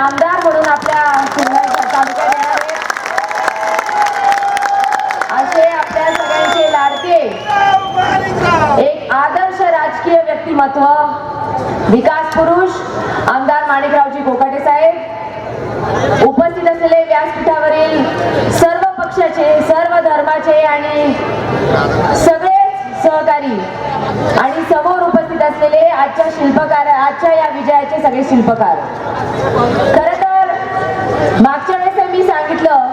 नामदार म्हणून आपल्या तालुक्यात असे आपल्या सगळ्यांचे लाडके एक आदर्श राजकीय व्यक्तिमत्व विकास पुरुष आमदार माणिकरावजी कोकाटे साहेब उपस्थित असलेले व्यासपीठावरील सर्व पक्षाचे सर्व धर्माचे आणि सगळेच सहकारी आणि समोर उपस्थित असलेले आजच्या शिल्पकार आजच्या या विजयाचे सगळे शिल्पकार. खर तर मागच्या वेळेस मी सांगितलं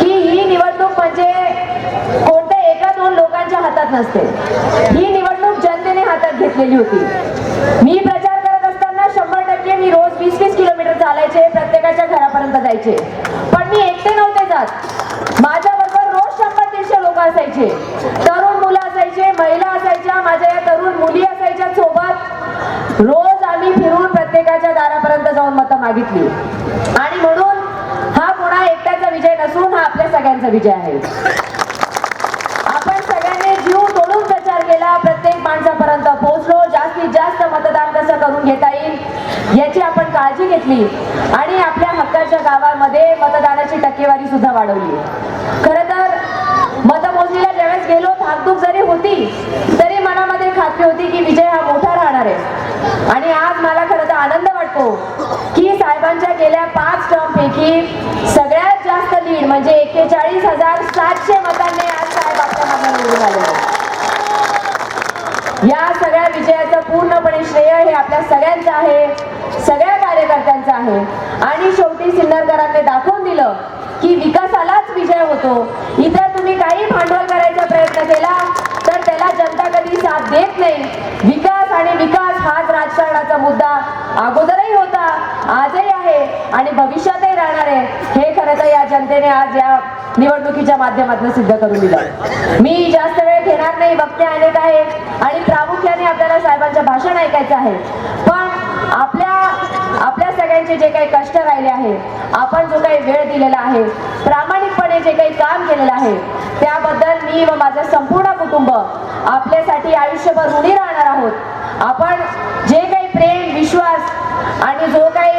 की ही निवडणूक म्हणजे कोणत्या एका दोन लोकांच्या हातात नसते. ही निवडणूक जनतेने हातात घेतलेली होती. मी प्रचार करत असताना शंभर टक्के मी रोज वीस वीस किलोमीटर चालायचे प्रत्येकाच्या घरापर्यंत जायचे. पण मी एकटे नव्हते जात. माझ्या बरोबर रोज शंभर दीडशे लोक असायचे. तरुण मुलं असायचे महिला असायच्या माझ्या या तरुण मुली असायच्या सोबत रोज आम्ही फिरून प्रत्येकाच्या दारापर्यंत जाऊन मतं मागितली. आणि म्हणून हा कोणा एकट्याचा विजय नसून हा आपल्या सगळ्यांचा विजय आहे. आपण सगळ्यांनी जीव तोडून प्रचार केला प्रत्येक माणसापर्यंत पोहोचलो. जास्तीत जास्त मतदान कसं करून घेता येईल याची आपण काळजी घेतली. आणि आपल्या हक्काच्या गावामध्ये मतदानाची टक्केवारी सुद्धा वाढवली. खरं तर मतमोजणीला ज्यावेळेस गेलो धाकधूक जरी होती तरी मनामध्ये खात्री होती की विजय हा मोठा राहणार आहे. आणि आज मला खरं तर आनंद वाटतो की साहेबांच्या गेल्या पाच टर्म पैकी सगळ्यात जास्त लीड म्हणजे एक्केचाळीस हजार सातशे मतांनी आज साहेब आपल्या मागे निवडून आले या सगळ्या विजयाचं पूर्णपणे श्रेय हे आपल्या सगळ्यांचं आहे सगळ्या कार्यकर्त्यांचं आहे. आणि शेवटी सिन्नरकरांनी दाखवून दिलं की विकासालाच विजय होतो. इतर तुम्ही काही भांडवल करायचा प्रयत्न केला तर त्याला जनता कधी साथ देत नाही विकास आणि विकास हाच राजकारणाचा मुद्दा अगोदरही होता आजही आहे आणि भविष्यातही राहणार आहे. हे खरं तर या जनतेने आज या निवडणुकीच्या माध्यमातून सिद्ध करून दिलं. मी जास्त वेळ घेणार नाही वक्ते अनेक आहे आणि प्रामुख्याने आपल्याला साहेबांच्या भाषण ऐकायचं आहे. पण आपल्या आपल्या सगळ्यांचे जे काही कष्ट राहिले आहे आपण जो काही वेळ दिलेला आहे प्रामाणिकपणे जे काही काम केलेलं आहे त्याबद्दल मी व माझं संपूर्ण कुटुंब आपल्यासाठी आयुष्यभर ऋणी राहणार आहोत. आपण जे काही प्रेम विश्वास आणि जो काही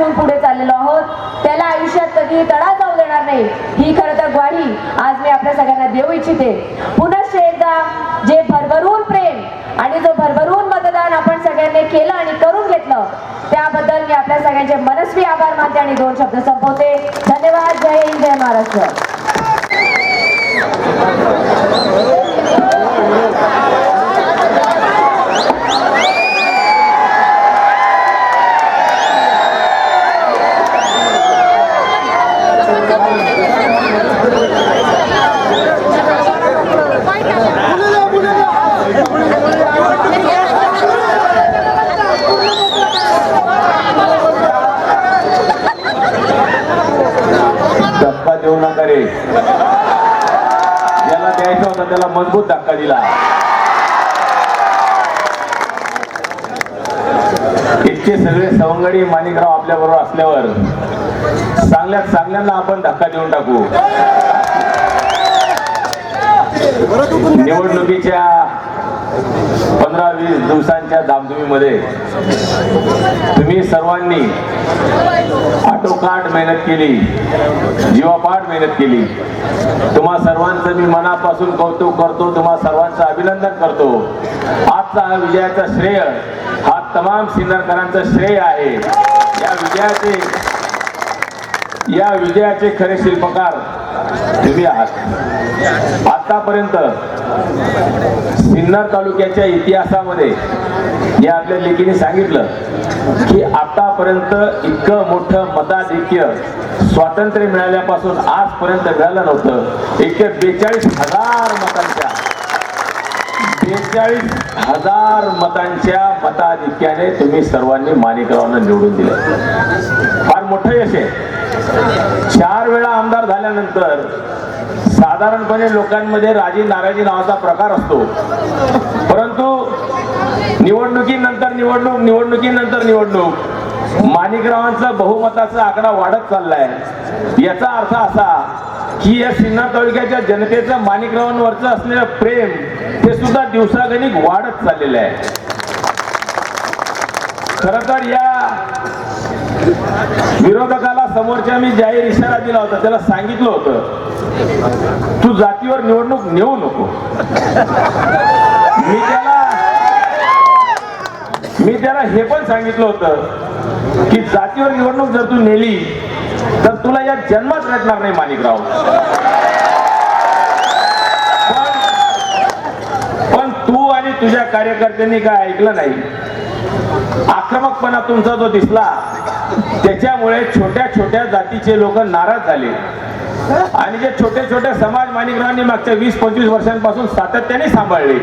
घेऊन पुढे चाललेलो आहोत. त्याला आयुष्यात कधी तडा जाऊ देणार नाही. ही खरं तर ग्वाही आज मी आपल्या सगळ्यांना देऊ इच्छिते. पुनश्च एकदा जे भरभरून प्रेम आणि जो भरभरून मतदान आपण सगळ्यांनी केलं आणि करून घेतलं त्याबद्दल मी आपल्या सगळ्यांचे मनस्वी आभार मानते आणि दोन शब्द संपवते. धन्यवाद. जय हिंद. जय महाराष्ट्र धक्का देऊ नका रे ज्याला द्यायचा होता त्याला मजबूत धक्का दिला. इतके सगळे सवंगडी माणिकराव आपल्या बरोबर असल्यावर चांगल्यात चांगल्यांना आपण धक्का देऊन टाकू. निवडणुकीच्या पंधरा वीस दिवसांच्या दामधुमीमध्ये तुम्ही सर्वांनी आटोकाट मेहनत केली जीवापाठ मेहनत केली. तुम्हा सर्वांचं मी मनापासून कौतुक करतो तुम्हा सर्वांचं अभिनंदन करतो. आजचा हा विजयाचा श्रेय हा तमाम सिन्नरकरांचं श्रेय आहे. या विजयाचे या विजयाचे खरे शिल्पकार तुम्ही आहात आतापर्यंत सिन्नर तालुक्याच्या इतिहासामध्ये या आपल्या लेखीने सांगितलं की आतापर्यंत इतकं मोठं मताधिक्य स्वातंत्र्य मिळाल्यापासून आजपर्यंत मिळालं नव्हतं. एकशे बेचाळीस हजार मतांच्या बेचाळीस हजार मतांच्या मताधिक्याने तुम्ही सर्वांनी माणिकरावांना निवडून दिलं. फार मोठं यश आहे. चार वेळा आमदार झाल्यानंतर साधारणपणे लोकांमध्ये राजी नाराजी नावाचा प्रकार असतो. परंतु निवडणुकीनंतर निवडणूक निवडणुकीनंतर निवडणूक माणिकरावांचा बहुमताचा आकडा वाढत चाललाय. याचा अर्थ असा की या सिन्हा तालुक्याच्या जनतेचं माणिकरावांवरचं असलेलं प्रेम ते सुद्धा दिवसागणिक वाढत चाललेलं आहे. खर तर या विरोधकाला समोरच्या मी जाहीर इशारा दिला होता त्याला सांगितलं होतं तू जातीवर निवडणूक नेऊ नको. मी त्याला मी त्याला हे पण सांगितलं होतं की जातीवर निवडणूक जर तू नेली तर तुला या जन्मात भेटणार नाही माणिकराव. पण- पण तू आणि तुझ्या कार्यकर्त्यांनी काय ऐकलं नाही? आक्रमकपणा तुमचा जो दिसला त्याच्यामुळे छोट्या छोट्या जातीचे लोक नाराज झाले. आणि जे छोटे छोटे समाज माणिकरावांनी मागच्या वीस पंचवीस वर्षांपासून सातत्याने सांभाळले.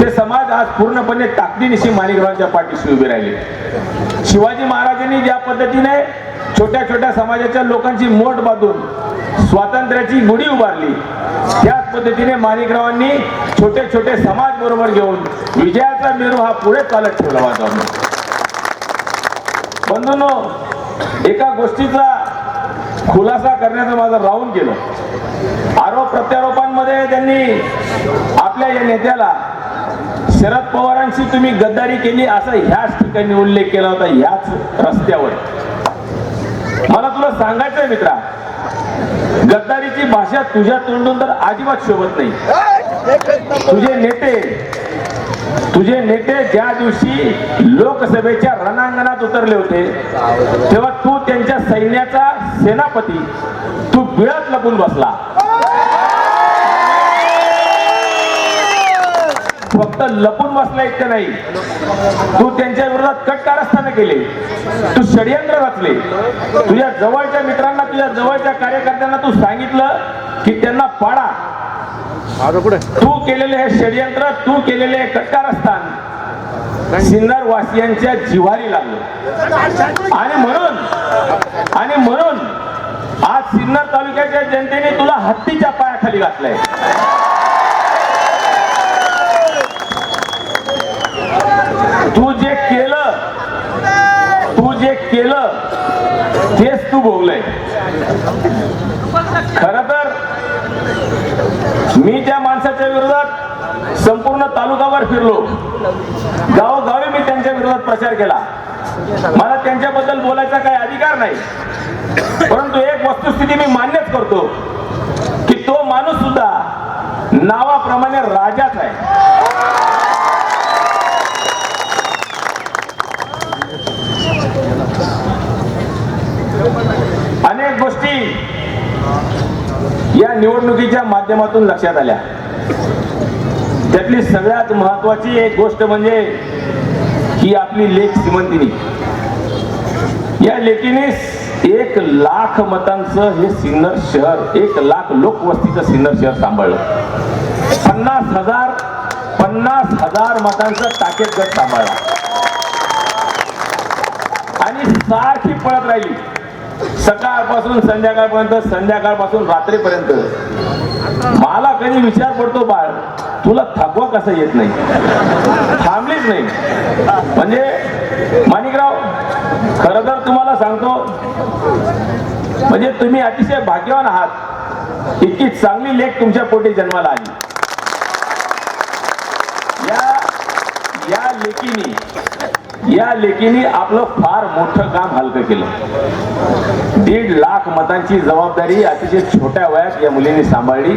ते समाज आज पूर्णपणे ताकदीनिशी माणिकरावांच्या पाठीशी उभे राहिले. शिवाजी महाराजांनी ज्या पद्धतीने छोट्या छोट्या समाजाच्या लोकांची मोठ बांधून स्वातंत्र्याची गुढी उभारली त्याच पद्धतीने माणिकरावांनी छोटे छोटे समाज बरोबर घेऊन विजयाचा मेरू हा पुढे चालत ठेवला वाजवून बंधूंनो एका गोष्टीचा खुलासा करण्याचं माझं राहून गेलं. आरोप प्रत्यारोपांमध्ये त्यांनी आपल्या या नेत्याला शरद पवारांशी तुम्ही गद्दारी केली असा ह्याच ठिकाणी उल्लेख केला होता ह्याच रस्त्यावर. मला तुला सांगायचंय मित्रा गद्दारीची भाषा तुझ्या तोंडून तर अजिबात शोभत नाही. तुझे नेते तुझे नेते ज्या दिवशी लोकसभेच्या रणांगणात उतरले होते तेव्हा तू त्यांच्या सैन्याचा सेनापती तू बिळात लपून बसला. फक्त लपून बसला इतकं नाही. तू त्यांच्या विरोधात कट कारस्थानं केले. तू षडयंत्र रचले. तुझ्या जवळच्या मित्रांना तुझ्या जवळच्या कार्यकर्त्यांना तू सांगितलं की त्यांना पाडा. तू केलेले हे षडयंत्र तू केलेले हे कट्टारस्थान सिन्नर वासियांच्या जिव्हारी लागलं. आणि म्हणून आणि म्हणून आज सिन्नर तालुक्याच्या जनतेने तुला हत्तीच्या पायाखाली घातलंय. तू जे केलं तू जे केलं तेच तू भोगलंय. खर तर मी त्या माणसाच्या विरोधात संपूर्ण तालुकावर फिरलो. गावोगावी मी त्यांच्या विरोधात प्रचार केला. मला त्यांच्याबद्दल बोलायचा काही अधिकार नाही. परंतु एक वस्तुस्थिती मी मान्यच करतो की तो माणूस सुद्धा नावाप्रमाणे राजाच आहे अनेक गोष्टी या निवडणुकीच्या माध्यमातून लक्षात आल्या. त्यातली सगळ्यात महत्वाची एक गोष्ट म्हणजे ही आपली लेख श्रीमंतिनी. या लेखीने एक लाख मतांचं हे सिन्नर शहर एक लाख लोकवस्तीचं सिन्नर शहर सांभाळलं. पन्नास हजार पन्नास हजार मतांचा टाकेत गट सांभाळला. आणि सारखी पळत राहिली. सकाळपासून संध्याकाळपर्यंत संध्याकाळपासून रात्रीपर्यंत. मला कधी विचार पडतो बाळ तुला थकवा कसा येत नाही? थांबलीच नाही. म्हणजे माणिकराव खर तर तुम्हाला सांगतो म्हणजे तुम्ही अतिशय भाग्यवान आहात. इतकी चांगली लेख तुमच्या पोटी जन्माला आली. या या लेखीने या लेकीनी आपलं फार मोठं काम हलकं केलं. दीड लाख मतांची जबाबदारी अतिशय छोट्या वयात या मुलीने सांभाळली.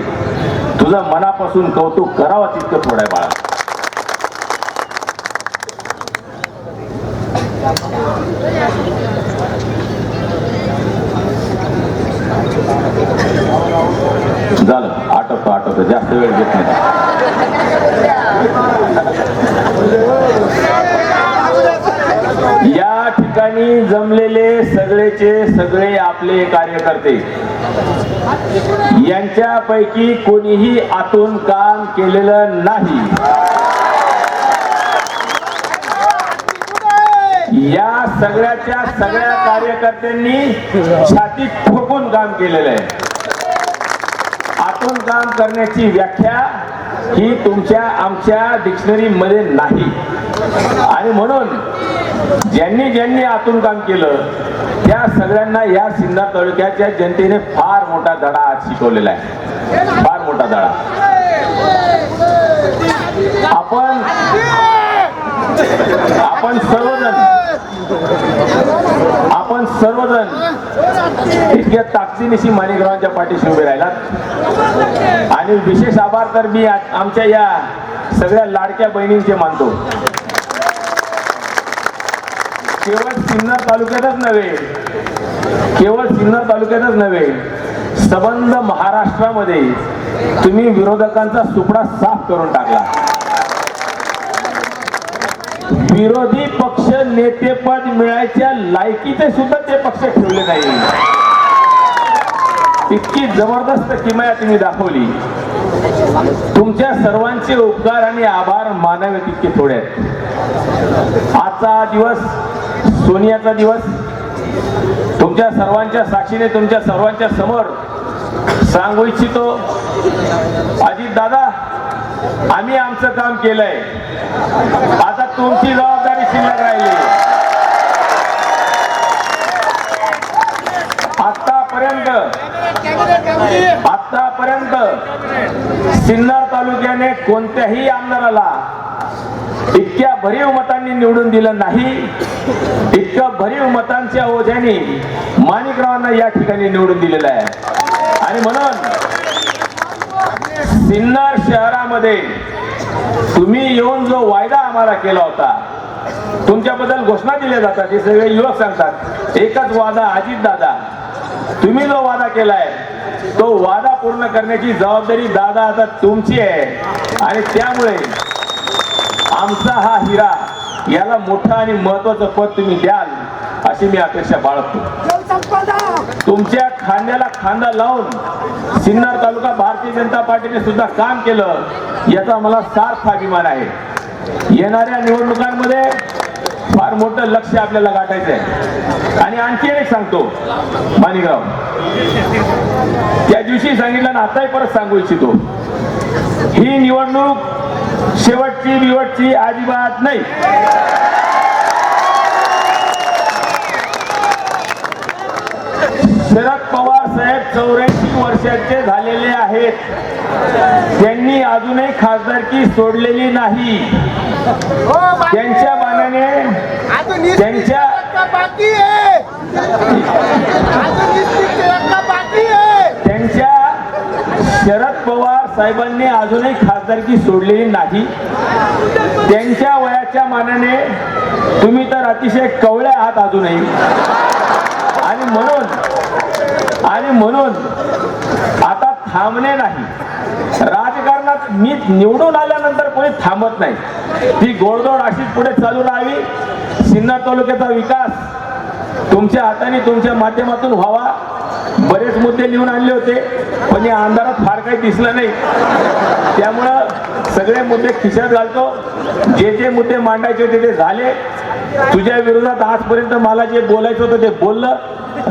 तुझं मनापासून कौतुक करावं तितकं थोडं बाळा झालं आटवतो आटवतो जास्त वेळ घेत नाही या ठिकाणी जमलेले सगळेचे सगळे कार्य करते यांच्यापैकी कोणीही आतून काम केलेलं नाही. या सगळ्याच्या सगळ्या कार्यकर्त्यांनी छाती ठोकून काम केलेलं आहे. आतून काम करण्याची व्याख्या ही तुमच्या आमच्या डिक्शनरी मध्ये नाही. आणि म्हणून ज्यांनी ज्यांनी आतून काम केलं त्या सगळ्यांना या सिन्नर तालुक्याच्या जनतेने फार मोठा धडा आज शिकवलेला आहे. फार मोठा धडा. आपण आपण सर्वजण आपण सर्वजण इतक्या ताकदीनिशी माणिकरावांच्या पाठीशी उभे राहिलात. आणि विशेष आभार तर मी आमच्या या सगळ्या लाडक्या बहिणींचे मानतो. केवळ सिन्नर तालुक्यातच नव्हे केवळ सिन्नर तालुक्यातच नव्हे सबंध महाराष्ट्रामध्ये तुम्ही विरोधकांचा सुपडा साफ करून टाकला. विरोधी पक्ष नेतेपद मिळायच्या लायकीचे सुद्धा ते पक्ष ठेवले नाही. इतकी जबरदस्त किमया तुम्ही दाखवली. तुमच्या सर्वांचे उपकार आणि आभार मानावे तितके थोडे आहेत. आजचा दिवस सोनियाचा दिवस. तुमच्या सर्वांच्या साक्षीने तुमच्या सर्वांच्या समोर सांगू इच्छितो. अजित दादा आम्ही आमचं काम केलंय. आता तुमची जबाबदारी शिल्लक राहिली. आतापर्यंत आतापर्यंत सिन्नर तालुक्याने कोणत्याही आमदाराला इतक्या भरीव मतांनी निवडून दिलं नाही इतकं भरीव मतांच्या ओझ्याने माणिकरावांना या ठिकाणी निवडून दिलेलं आहे. आणि म्हणून सिन्नर शहरामध्ये तुम्ही येऊन जो वायदा आम्हाला केला होता तुमच्याबद्दल घोषणा दिल्या जातात हे सगळे युवक सांगतात. एकच वादा अजित दादा तुम्ही जो वादा केलाय तो वादा पूर्ण करण्याची जबाबदारी दादा आता तुमची आहे. आणि त्यामुळे आमचा हा हिरा याला मोठा आणि महत्वाचं पद तुम्ही द्याल अशी मी अपेक्षा बाळगतो. तुमच्या खांद्याला खांदा लावून सिन्नर तालुका भारतीय जनता पार्टीने सुद्धा काम केलं याचा मला सार्थ अभिमान आहे. येणाऱ्या निवडणुकांमध्ये फार मोठं लक्ष आपल्याला गाठायचं आहे आणि आणखी एक सांगतो माणिकराव. त्या दिवशी सांगितलं ना आताही परत सांगू इच्छितो. ही निवडणूक शेवटची बिवटची अजिबात नाही. शरद पवार साहेब चौऱ्याऐंशी वर्षाचे झालेले आहेत. त्यांनी अजूनही खासदारकी सोडलेली नाही. त्यांच्या मानाने त्यांच्या बाकी आहे अजून निश्चित बाकी आहे त्यांच्या शरद पवार साहेबांनी अजूनही खासदारकी सोडलेली नाही. त्यांच्या वयाच्या मानाने तुम्ही तर अतिशय कवळ्या आहात अजूनही. आणि म्हणून आणि म्हणून आता थांबणे नाही. राजकारणात मी निवडून आल्यानंतर कोणी थांबत नाही. ती गोडदोड अशीच पुढे चालू राहावी. सिन्नर तालुक्याचा विकास तुमच्या हाताने तुमच्या माध्यमातून व्हावा. बरेच मुद्दे लिहून आणले होते पण या अंधारात फार काही दिसलं नाही. त्यामुळं सगळे मुद्दे खिशात घालतो. जे जे मुद्दे मांडायचे होते ते झाले. तुझ्या विरोधात आजपर्यंत मला जे बोलायचं होतं ते बोललं.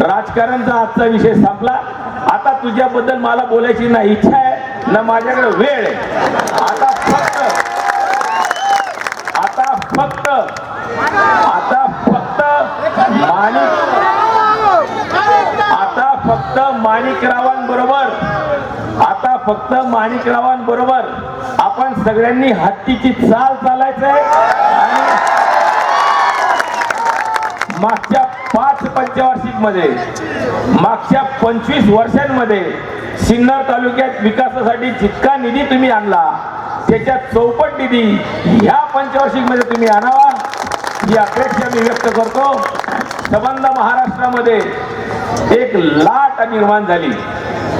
राजकारणचा आजचा विषय संपला. आता तुझ्याबद्दल मला बोलायची ना इच्छा आहे ना माझ्याकडे वेळ आहे. आता फक्त आता फक्त आता फक्त माणिक आता फक्त माणिकरावांबरोबर आता फक्त माणिकरावांबरोबर आपण सगळ्यांनी हत्तीची चाल चालायचंय. आणि मागच्या पाच पंचवार्षिकमध्ये मागच्या पंचवीस वर्षांमध्ये सिन्नर तालुक्यात विकासासाठी जितका निधी तुम्ही आणला त्याच्या चौपट निधी ह्या पंचवार्षिकमध्ये तुम्ही आणावा ही अपेक्षा मी व्यक्त करतो. संबंध महाराष्ट्रामध्ये एक लाट निर्माण झाली.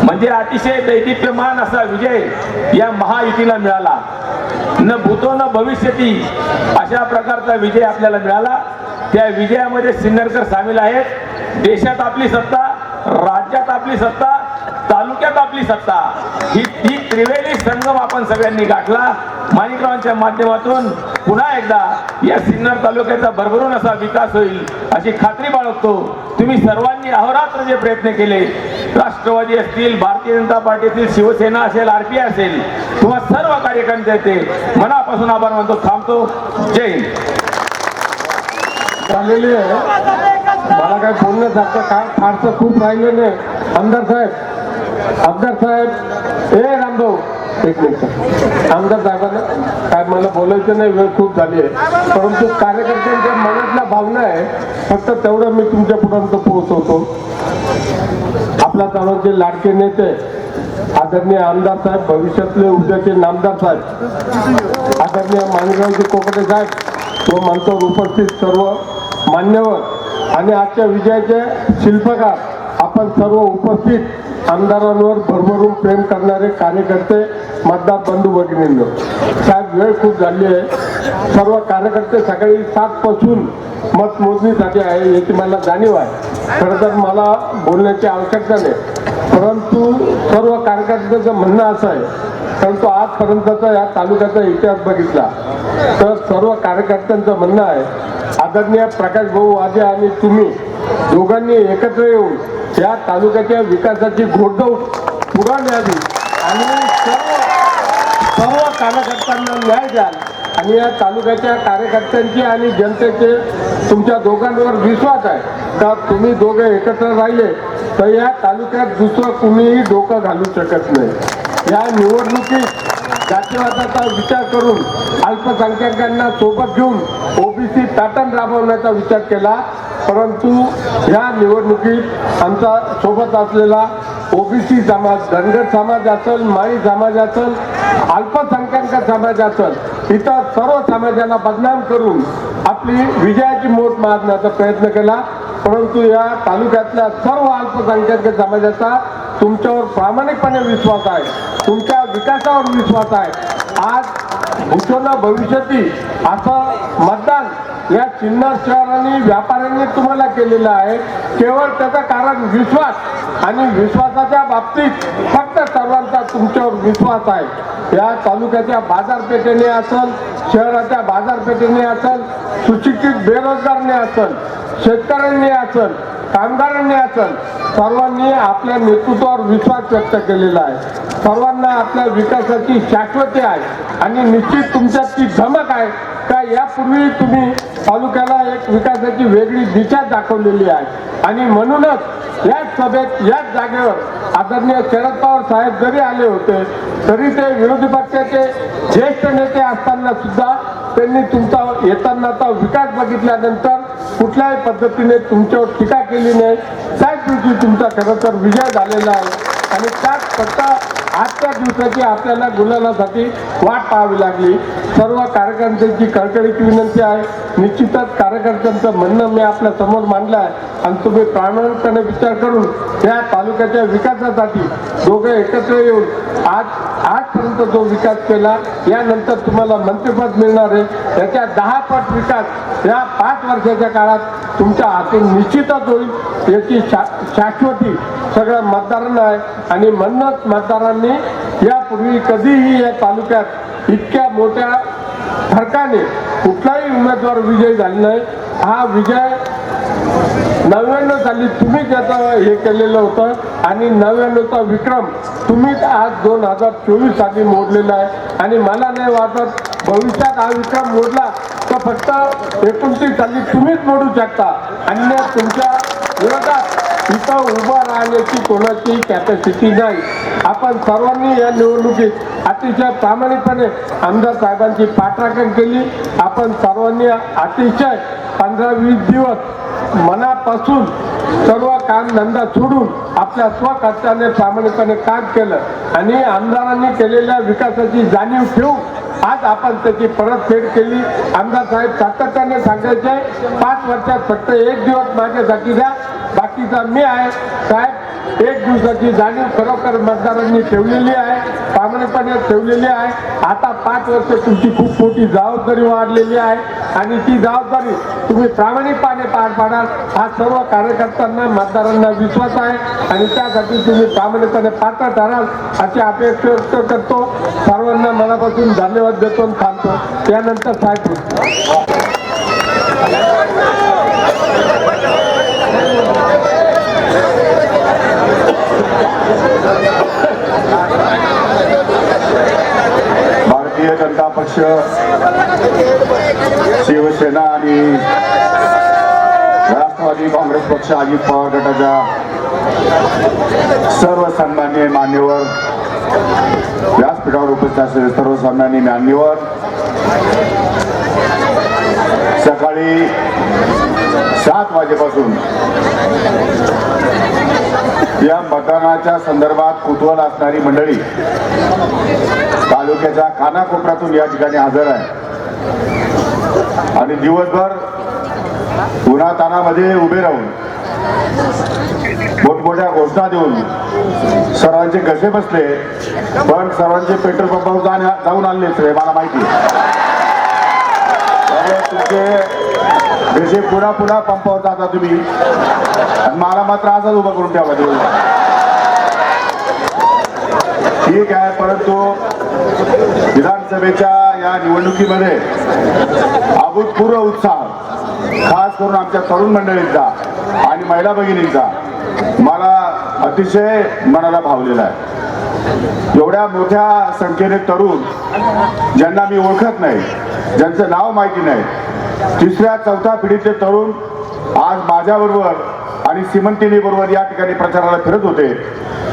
म्हणजे अतिशय दैदिप्यमान असा विजय या महायुतीला मिळाला. न भूतो न भविष्यती अशा प्रकारचा विजय आपल्याला मिळाला. त्या विजयामध्ये सिन्नरकर सामील आहेत. देशात आपली सत्ता राज्यात आपली सत्ता तालुक्यात आपली सत्ता. ही ती त्रिवेणी संगम आपण सगळ्यांनी गाठला. माणिकरावांच्या माध्यमातून पुन्हा एकदा या सिन्नर तालुक्याचा भरभरून असा विकास होईल अशी खात्री बाळगतो. तुम्ही सर्वांनी अहोरात्र जे प्रयत्न केले राष्ट्रवादी असतील भारतीय जनता पार्टी असतील शिवसेना असेल आर पी असेल किंवा सर्व कार्यकर्ते मनापासून आभार मानतो. थांबतो. जय हिंद. झालेली आहे. मला काय बोलण्यासारखं काय फारसं खूप राहिलेलं आहे आमदार साहेब आमदार साहेब ए रामभाऊ. एक मिनिट. आमदार साहेबांना काय मला बोलायचं नाही वेळ खूप झाली आहे. परंतु कार्यकर्त्यांच्या मनातल्या भावना आहे फक्त तेवढं मी तुमच्यापर्यंत पोहोचवतो. आपल्या सर्वांचे लाडके नेते आदरणीय आमदार साहेब भविष्यातले उद्याचे नामदार साहेब आदरणीय माणगावचे कोकटे साहेब व मंचावर उपस्थित सर्व मान्यवर आणि आजच्या विजयाचे शिल्पकार आपण सर्व उपस्थित आमदारांवर भरभरून प्रेम करणारे कार्यकर्ते मतदार बंधू भगिनींनो साहेब वेळ खूप झाली आहे. सर्व कार्यकर्ते सकाळी सात पासून मतमोजणीसाठी आहे याची मला जाणीव आहे. खरं तर मला बोलण्याची आवश्यकता नाही. परंतु सर्व कार्यकर्त्यांचं म्हणणं असं आहे परंतु आजपर्यंतचा या तालुक्याचा इतिहास बघितला तर सर्व कार्यकर्त्यांचं म्हणणं आहे आदरणीय प्रकाश भाऊ वाजे आणि तुम्ही दोघांनी एकत्र येऊन या तालुक्याच्या विकासाची घोडदौड पुढं न्यावी आणि सर्व सर्व कार्यकर्त्यांना न्याय द्याल. आणि या तालुक्याच्या कार्यकर्त्यांची आणि जनतेचे तुमच्या दोघांवर विश्वास आहे. तर तुम्ही दोघे एकत्र राहिले तर या तालुक्यात दुसरं कुणीही डोकं घालू शकत नाही. या निवडणुकीत जातीवादाचा विचार करून अल्पसंख्याकांना सोबत घेऊन ओबीसी पॅटर्न राबवण्याचा विचार केला. परंतु या निवडणुकीत आमचा सोबत असलेला ओबीसी समाज धनगर समाज असेल माळी समाज असेल अल्पसंख्याक समाज असेल इतर सर्व समाजाला बदनाम करून आपली विजयाची मोठ मारण्याचा प्रयत्न केला. परंतु या तालुक्यातल्या सर्व अल्पसंख्याक समाजाचा तुमच्यावर प्रामाणिकपणे विश्वास आहे तुमच्या विकासावर विश्वास आहे. आज भूषण भविष्यातील असं मतदान या चिन्ह शहरांनी व्यापाऱ्यांनी तुम्हाला केलेलं आहे. केवळ त्याचं कारण विश्वास आणि विश्वासाच्या बाबतीत फक्त सर्वांचा तुमच्यावर विश्वास आहे. या तालुक्याच्या बाजारपेठेने असल शहराच्या बाजारपेठेने असल सुशिक्षित बेरोजगारने असल शेतकऱ्यांनी असल कामगारांनी असल सर्वांनी आपल्या नेतृत्वावर विश्वास व्यक्त केलेला आहे. सर्वांना आपल्या विकासाची शाश्वती आहे आणि निश्चित तुमच्यात ती धमक आहे. का यापूर्वी तुम्ही तालुक्याला एक विकासाची वेगळी दिशा दाखवलेली आहे. आणि म्हणूनच याच सभेत याच जागेवर आदरणीय शरद पवार साहेब जरी आले होते तरी ते विरोधी पक्षाचे ज्येष्ठ नेते असताना सुद्धा त्यांनी तुमचा येतानाचा विकास बघितल्यानंतर कुठल्याही पद्धतीने तुमच्यावर टीका केली नाही. त्याच दिवशी तुमचा खरं तर विजय झालेला आहे. आणि त्यात फक्त आजच्या दिवसाची आपल्याला गुलालासाठी वाट पाहावी लागली. सर्व कार्यकर्त्यांची कळकळीची विनंती आहे. निश्चितच कार्यकर्त्यांचं म्हणणं मी आपल्यासमोर मांडलं आहे. आणि तुम्ही प्रामाणिकपणे विचार करून या तालुक्याच्या विकासासाठी दोघे एकत्र येऊन आज आजपर्यंत जो विकास केला यानंतर तुम्हाला मंत्रिपद मिळणार आहे. याच्या दहा पट विकास या पाच वर्षाच्या काळात तुमच्या हातून निश्चितच होईल. याची शा शाश्वती सगळ्या मतदारांना आहे. आणि म्हणूनच मतदारांनी यापूर्वी कधीही या तालुक्यात इतक्या मोठ्या फरकाने कुठलाही उमेदवार विजयी झाला नाही. हा विजय नव्याण्णव साली तुम्ही त्याचं हे केलेलं होतं. आणि नव्याण्णवचा विक्रम तुम्हीच आज दोन हजार चोवीस साली मोडलेला आहे. आणि मला नाही वाटत भविष्यात हा विक्रम मोडला तर फक्त एकोणतीस साली तुम्हीच मोडू शकता. अन्य तुमच्या विरोधात इथं उभा राहण्याची कोणाची कॅपॅसिटी नाही. आपण सर्वांनी या निवडणुकीत अतिशय प्रामाणिकपणे आमदार साहेबांची पाठराखण केली. आपण सर्वांनी अतिशय पंधरा वीस दिवस मनापासून सर्व काम धंदा सोडून आपल्या स्वखर्चाने प्रामाणिकपणे काम केलं आणि आमदारांनी केलेल्या विकासाची जाणीव ठेवून आज आपण त्याची परतफेड केली. आमदार साहेब सातत्याने सांगायचे पाच वर्षात फक्त एक दिवस माझ्यासाठी द्या बाकीचा मी आहे. साहेब एक दिवसाची जाणीव खरोखर मतदारांनी ठेवलेली आहे प्रामाणिकपणे ठेवलेली आहे. आता पाच वर्ष तुमची खूप मोठी जबाबदारी वाढलेली आहे आणि ती जबाबदारी तुम्ही प्रामाणिकपणे पार पाडाल हा सर्व कार्यकर्त्यांना मतदारांना विश्वास आहे आणि त्यासाठी तुम्ही प्रामाणिकपणे पात्र ठराल अशी अपेक्षा व्यक्त करतो. सर्वांना मनापासून धन्यवाद देतो आणि थांबतो. त्यानंतर साहेब बोलतील. भारतीय जनता पक्ष शिवसेना आणि काँग्रेस पक्ष अजित पवार गटाच्या सर्व सन्मान्य मान्यवर व्यासपीठावर उपस्थित असलेले सर्व सन्मान्य मान्यवर. सकाळी सात वाजेपासून या मतदानाच्या संदर्भात कुतूहल असणारी मंडळी तालुक्याच्या कानाकोपऱ्यातून या ठिकाणी हजर आहे. आणि दिवसभर उन्हातानामध्ये उभे राहून मोठमोठ्या घोषणा देऊन सर्वांचे कसे बसले पण सर्वांचे पेट्रोल पंपावर जाऊन आणले सगळे मला माहिती त्यामुळे तुमचे घसे पुन्हा पुन्हा पंपावर जाता तुम्ही. मला मात्र असाच उभा करून ठेवा ठीक आहे परंतु विधानसभेच्या या निवडणुकीमध्ये अभूतपूर्व उत्साह खास करून आमच्या तरुण मंडळींचा आणि महिला भगिनींचा मला अतिशय मनाला भावलेला आहे. एवढ्या मोठ्या संख्येने तरुण ज्यांना मी ओळखत नाही ज्यांचं नाव माहिती नाही तिसऱ्या चौथ्या पिढीचे तरुण आज माझ्याबरोबर आणि सिमंतिनी बरोबर या ठिकाणी प्रचाराला फिरत होते.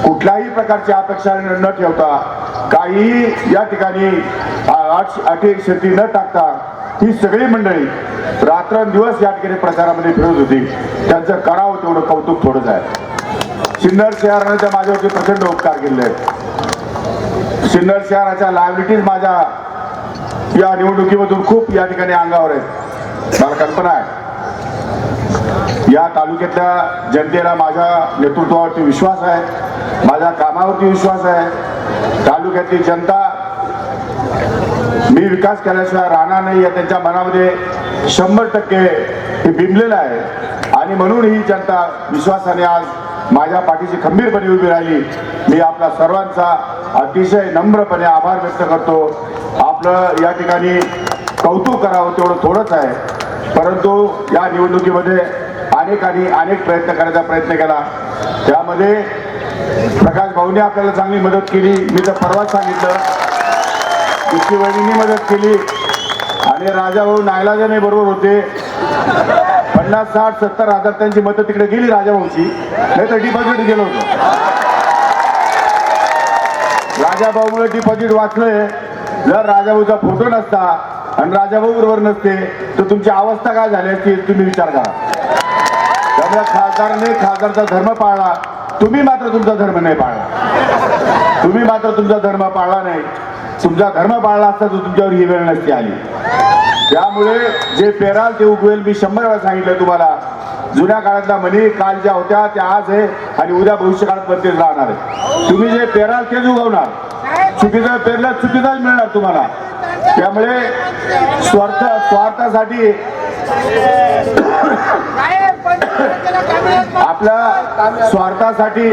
कुठल्याही प्रकारची अपेक्षा न ठेवता काही या ठिकाणी अटी शेती न टाकता ही सगळी मंडळी रात्रंदिवस या ठिकाणी प्रचारामध्ये फिरत होती. त्यांचं करावं तेवढं कौतुक थोडंच आहे. सिन्नर शहराने त्या माझ्यावरती प्रचंड उपकार केले आहेत. सिन्नर शहराच्या लायबिलिटीज माझ्या या निवडणुकीमधून खूप या ठिकाणी अंगावर आहेत. मला कल्पना आहे. या तालुक्यातल्या जनतेला माझ्या नेतृत्वावरती विश्वास आहे. माझ्या कामावरती विश्वास आहे. तालुक्यातली जनता मी विकास केल्याशिवाय राहणार नाही या त्यांच्या मनामध्ये शंभर टक्के हे बिंबलेलं आहे. आणि म्हणून ही जनता विश्वासाने आज माझ्या पाठीशी खंबीरपणे उभी राहिली. मी आपला सर्वांचा अतिशय नम्रपणे आभार व्यक्त करतो. आपलं या ठिकाणी कौतुक करावं तेवढं थोडंच आहे. परंतु या निवडणुकीमध्ये अनेकांनी अनेक प्रयत्न करायचा प्रयत्न केला. त्यामध्ये प्रकाश भाऊने आपल्याला चांगली मदत केली. मी तर परवाच सांगितलं. दुसरी वहिनी मदत केली आणि राजाभाऊ नायलाजाने बरोबर होते. पन्नास साठ सत्तर हजार त्यांची मदत तिकडे गेली राजाभाऊची. नाही तर डिपॉझिट गेलो होतो. राजाभाऊमुळे डिपॉझिट वाचलंय. जर राजाभाऊचा फोटो नसता आणि राजाभाऊ बरोबर नसते तर तुमची अवस्था काय झाली असती तुम्ही विचार करा. त्यामुळे खासदाराने खासदारचा धर्म पाळला. तुम्ही मात्र तुमचा धर्म नाही पाळला. तुम्ही मात्र तुमचा धर्म पाळला नाही. तुमचा धर्म पाळला असता तर तुमच्यावर ही वेळ नसती आली. त्यामुळे जे पेराल ते उगवेल मी शंभर वेळा सांगितलं तुम्हाला. जुन्या काळातल्या म्हणी काल ज्या होत्या त्या आज आहे आणि उद्या भविष्य काळात राहणार आहे. तुम्ही जे पेराल तेच उगवणार. चुकीचं पेरलं चुकीचाच मिळणार तुम्हाला. त्यामुळे स्वार्थ स्वार्थासाठी आपल्या स्वार्थासाठी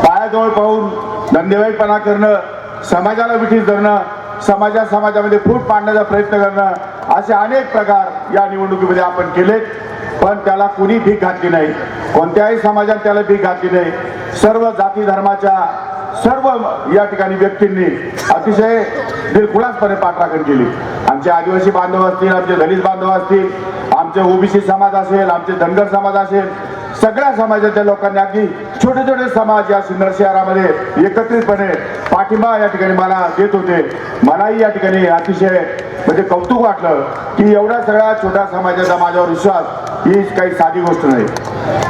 पायाजवळ पाहून धंदेवाईपणा करणं समाजाला विठीस धरणं समाजा समाजामध्ये फूट पाडण्याचा प्रयत्न करणं असे अनेक प्रकार या निवडणुकीमध्ये आपण केलेत. पण त्याला कुणी भीक घातली नाही. कोणत्याही समाजात त्याला भीक घातली नाही. सर्व जाती धर्माच्या सर्व या ठिकाणी व्यक्तींनी अतिशय दिलखुलासपणे पाठराखण केली. आमचे आदिवासी बांधव असतील आमचे दलित बांधव असतील आमचे ओबीसी समाज असेल आमचे धनगर समाज असेल सगळ्या समाजाच्या लोकांनी अगदी छोटे छोटे समाज या सुंदर शहरामध्ये एकत्रितपणे पाठिंबा या ठिकाणी मला देत होते. मलाही या ठिकाणी अतिशय म्हणजे कौतुक वाटलं की एवढ्या सगळ्या छोट्या समाजाचा माझ्यावर विश्वास ही काही साधी गोष्ट नाही.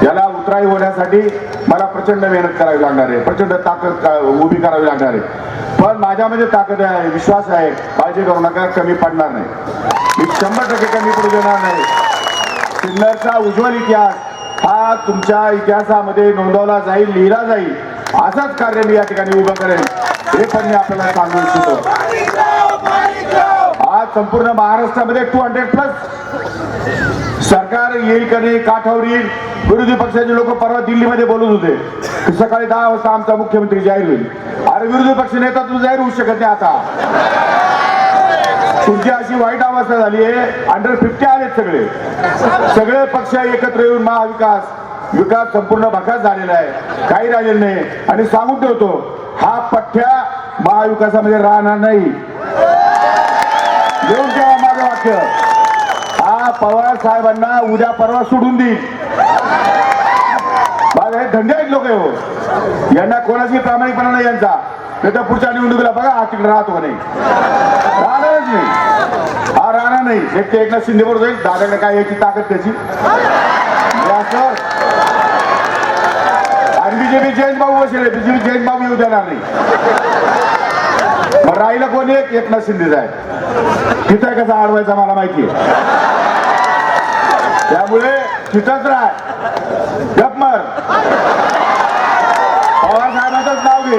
याला उतराई होण्यासाठी मला प्रचंड मेहनत करावी लागणार आहे प्रचंड ताकद उभी करावी लागणार आहे. पण माझ्यामध्ये ताकद आहे विश्वास आहे काळजी करू नका कमी पडणार नाही. मी शंभर टक्के कमी पडू देणार नाही. सिन्नरचा उज्ज्वल इतिहास हा तुमच्या इतिहासामध्ये नोंदवला जाईल लिहिला जाईल. असंच कार्य मी या ठिकाणी उभं करेन. हे पण मी आपल्याला सांगू इच्छितो. आज संपूर्ण महाराष्ट्रामध्ये टू हंड्रेड प्लस सरकार येईल का नाही काठावर येईल? विरोधी पक्षाचे लोक परवा दिल्लीमध्ये बोलत होते. सकाळी दहा वाजता आमचा मुख्यमंत्री जाहीर होईल. अरे विरोधी पक्ष नेता तू जाहीर होऊ शकत नाही आता. तुमची अशी वाईट अवस्था झाली आहे. अंडर फिफ्टी आलेत सगळे. सगळे पक्ष एकत्र येऊन महाविकास विकास संपूर्ण भकास झालेला आहे. काही राहिलेलं नाही. आणि सांगून ठेवतो हा पठ्ठ्या महाविकासामध्ये राहणार नाही. घेऊन ठेवा माझं वाक्य. हा पवार साहेबांना उद्या परवा सोडून देईल. माझ्या हे धंदे आहेत लोक हो यांना कोणाची प्रामाणिकपणा नाही यांचा. नाही तर पुढच्या निवडणुकीला बघा हा तिकडे राहतो नाही? राहणारच नाही. हा राहणार नाही. एक ते एकनाथ शिंदे बरोबर जाईल दादाकडे काय याची ताकद त्याची? आणि बीजेपी जयंत बाबू बसले. बीजेपी जयंत बाबू येऊ देणार नाही. मग राहिलं कोण एक? एकनाथ शिंदेच आहे तिथं कसा अडवायचा मला माहिती आहे. त्यामुळे तिथंच राह. गप मार पवार साहेबांचंच नाव घे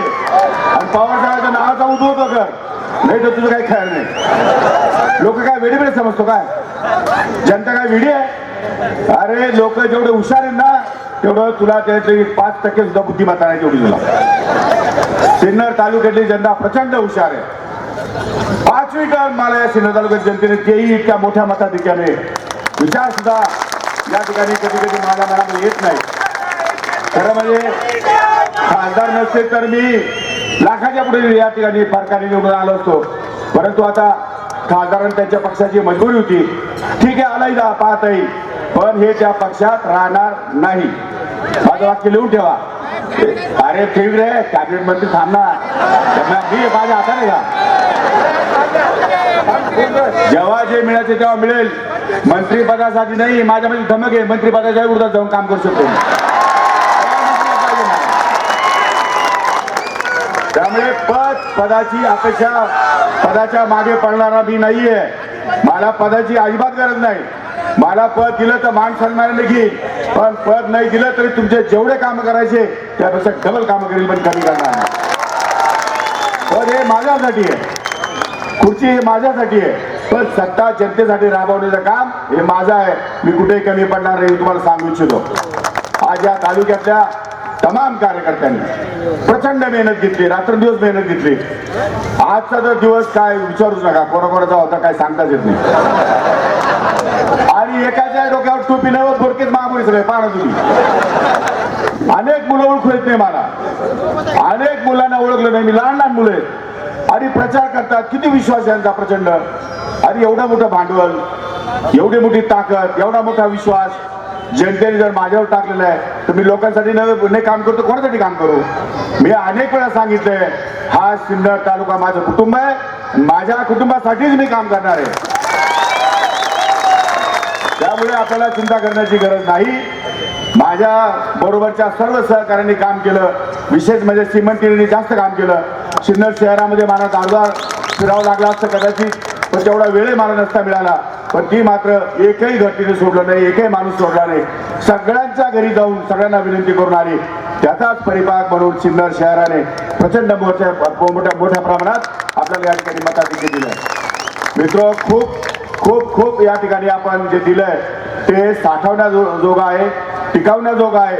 आणि नावाचा उद्भव कर नाही तर तुझं काही खरं नाही. लोक काय वेडी वेळी समजतो काय? जनता काय वेडी आहे? अरे लोक जेवढे हुशार आहेत ना तेवढं तुला त्यातली पाच टक्के सुद्धा बुद्धिमत्ता नाही तेवढी तुला. सिन्नर तालुक्यातली जनता प्रचंड हुशार आहे. पाचवी टर्म मला या सिन्नर तालुक्यात जनतेने तेही इतक्या मोठ्या मताधिक्याने. विचार सुद्धा या ठिकाणी कधी कधी माझ्या मनामध्ये येत नाही. खरं म्हणजे खासदार नसते तर मी लाखाच्या पुढे या ठिकाणी फरकाने निवडून आलो असतो. परंतु आता खासदारां त्यांच्या पक्षाची मजबुरी होती. ठीक आहे आलाही जा पाहता येईल पण हे त्या पक्षात राहणार नाही. माझं वाक्य लिहून ठेवा. अरे ठीक रे कॅबिनेट मंत्री थांबणार. मी माझ्या हाताने का जेव्हा जे मिळायचे तेव्हा मिळेल. मंत्रीपदासाठी नाही माझ्यामध्ये धमक आहे. मंत्रीपदाच्या विरोधात जाऊन काम करू शकतो मी. त्यामुळे पद पदाची अपेक्षा पदाच्या मागे पडणारा मी नाहीये. मला पदाची अजिबात गरज नाही. मला पद दिलं तर मान सन्मान घेईल पण पद नाही दिलं तरी तुमचे जेवढे काम करायचे त्यापेक्षा डबल काम करेल पण कमी करणार पद हे माझ्यासाठी आहे. खुर्ची हे माझ्यासाठी आहे. पण सत्ता जनतेसाठी राबवण्याचं काम हे माझं आहे. मी कुठेही कमी पडणार नाही हे तुम्हाला सांगू इच्छितो. आज या तालुक्यातल्या तमाम कार्यकर्त्यांनी प्रचंड मेहनत घेतली रात्रंदिवस मेहनत घेतली. आजचा तर दिवस काय विचारूच नका कोणाकोणाचा होता काय सांगताच येत नाही. आणि एकाच्या डोक्यावर टोपी नाही व बोरकेच महापुरी सगळे पाहणं तुम्ही. अनेक मुलं ओळखू येत नाही मला. अनेक मुलांना ओळखलं नाही मी लहान लहान मुलं आहेत. आणि प्रचार करतात किती विश्वास आहे यांचा प्रचंड. आणि एवढं मोठं भांडवल एवढी मोठी ताकद एवढा मोठा विश्वास. जनतेने जर माझ्यावर टाकलेलं आहे तर मी लोकांसाठी नवे नाही काम करतो कोणासाठी काम करू? मी अनेक वेळा सांगितलंय हा सिन्नर तालुका माझं कुटुंब आहे माझ्या कुटुंबासाठीच मी काम करणार आहे. त्यामुळे आपल्याला चिंता करण्याची गरज नाही. माझ्या बरोबरच्या सर्व सहकाऱ्यांनी काम केलं विशेष म्हणजे श्रीमंतीने जास्त काम केलं. सिन्नर शहरामध्ये मला दारदार फिरावं लागला असतं कदाचित पण तेवढा वेळही मला नसता मिळाला. पण ती मात्र एकही घटनेने सोडलं नाही एकही माणूस सोडला नाही. सगळ्यांच्या घरी जाऊन सगळ्यांना विनंती करून आली. त्याचाच परिपाक म्हणून सिन्नर शहराने प्रचंड मोठ्या मोठ्या मोठ्या प्रमाणात आपल्याला या ठिकाणी मताधिक्य दिलं मित्र खूप खूप खूप या ठिकाणी आपण जे दिलंय ते साठवण्या जो आहे टिकवण्याजोगं आहे.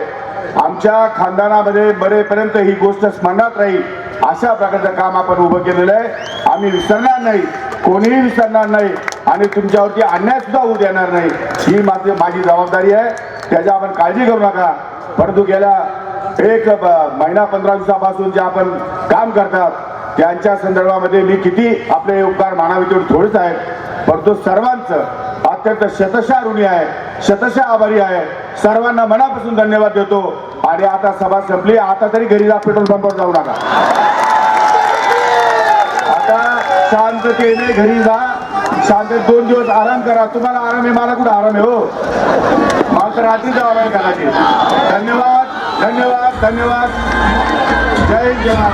आमच्या खानदानामध्ये बरेपर्यंत ही गोष्ट स्मरणात राहील. अशा प्रकारचं काम आपण उभं केलेलं आहे. आम्ही विसरणार नाही. कोणीही विसरणार नाही आणि तुमच्यावरती अन्याय सुद्धा होऊ देणार नाही ही मात्र माझी जबाबदारी आहे. त्याची आपण काळजी करू नका. परंतु गेल्या एक महिना पंधरा दिवसापासून जे आपण काम करतात त्यांच्या संदर्भामध्ये मी किती आपले उपकार मानावे तेवढे थोडेच आहेत. परंतु सर्वांचं अत्यंत शतशा ऋणी आहे शतशा आभारी आहे. सर्वांना मनापासून धन्यवाद देतो. आणि आता सभा संपली. आता तरी घरी जा पेट्रोल पंपावर जाऊ नका. शांत शांततेने घरी जा. शांत दोन दिवस आराम करा. तुम्हाला आराम आहे मला कुठं आराम आहे हो? मला तर रात्री जावं आहे घराची धन्यवाद धन्यवाद धन्यवाद. जय जवान.